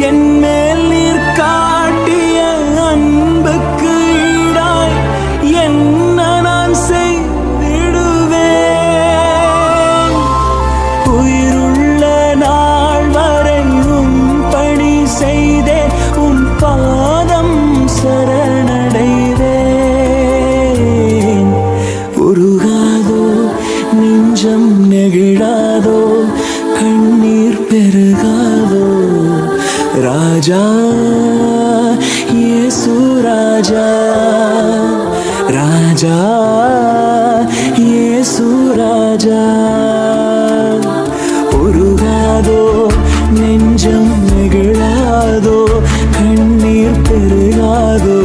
என் மேல் நீர் காட்டிய அன்புக்கு ஈடாய் என்ன நான் செய்திடுவேன்? உயிருள்ள நாள் வரை உம் பணி செய்தேன் உம் நெகிழாதோ கண்ணீர் பெருகாதோ ராஜா இயேசு ராஜா ராஜா இயேசு ராஜா. உருகாதோ நெஞ்சம் நெகிழாதோ கண்ணீர் பெருகாதோ.